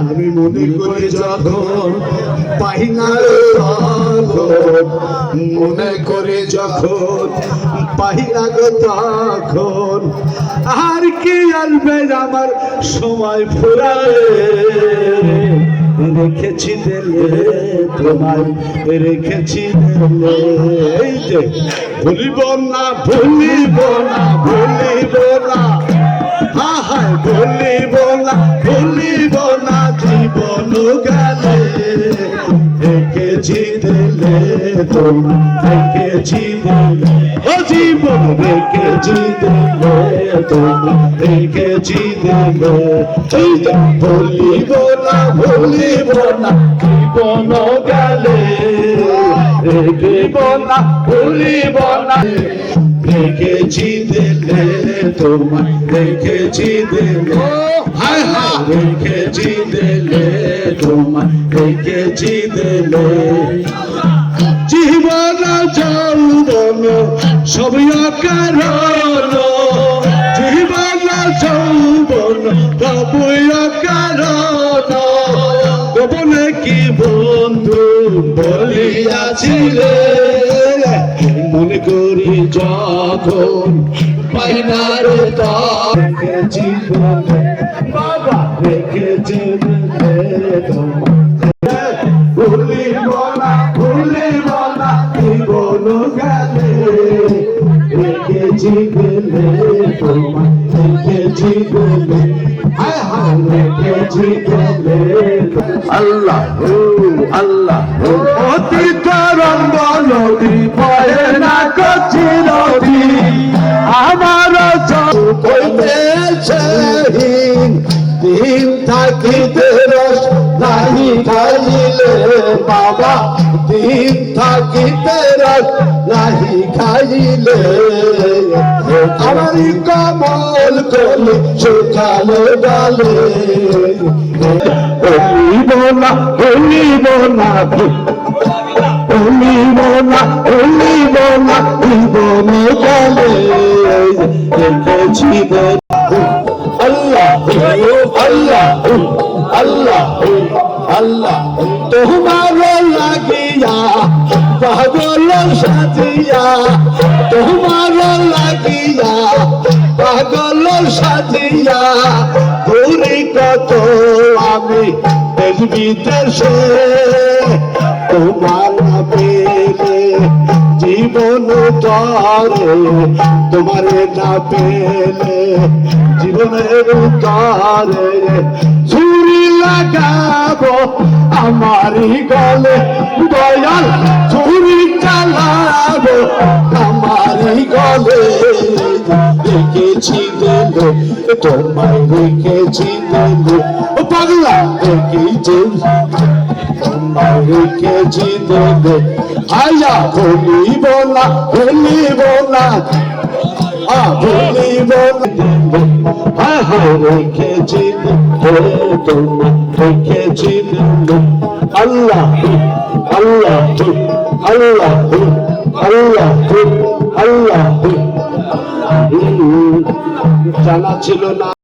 আমি মনে করি যখন মনে করে যখন পাই না তখন আর কি আসবে আমার সময় ফুরাবে রেখেছি দিলে তোমায়, রেখেছি দিলে। এই যে, ভুলিব না ভুলিব না ভুলিব না। রেখেছি দিলে তোমায় রেখেছি দিলে। ও জীবন রেখেছি দিলে তোমায় রেখেছি দিলে। এই ভুলিব না ভুলিব না, জীবন গেলে। রেখেব না ভুলিব রেখেছি তোমায় রেখেছি দিলে হায় হায় রেখেছি দিলে তোমায় রেখেছি দিলে। জীবন যৌবন সবই অকারণ। জীবন যৌবন সবই অকারণ। গোপনে কি বন্ধু বলিয়াছিলে মনে করি যখন পাইনার রেখেছি বাবা রেখেছি ভুলিব না ভুলিব না জীবন গেলে? রেখেছি গেলে তোমায় রেখেছি গেলে। রেখেছি গেলে আল্লাহ আল্লাহ। হো অতীত রঙ্গ নদী বয়ে না কচি কইতেছে দিন থাকিতে রস নাহি খাইলে বাবা দিন থাকিতে রস নাহি খাইলে আমারি কমল কলি শুকালো ডালে। বলিব না না জীবন গেলে দেখেছি আল্লাহ আল্লাহ আল্লাহ আল্লাহ তোমার লাগিয়া পাগল সাজিয়া তোমার লাগিয়া পাগল সাজিয়া ঘুরি কত আমি দেশ বিদেশে তোমার পেলে জীবন তরে তোমার না পেলে জীবনের তরে ছুরি লাগাবো আমারই গলে, দয়াল ছুরি চালাবো আমারই গলে। রেখেছি দিলে তোমায় রেখেছি দিলে ও পাগলা তোমায় রেখেছি দিলে আয়া ভুলিব না ভুলিব না আ ভুলিব না। রেখেছি জানা ছিল না।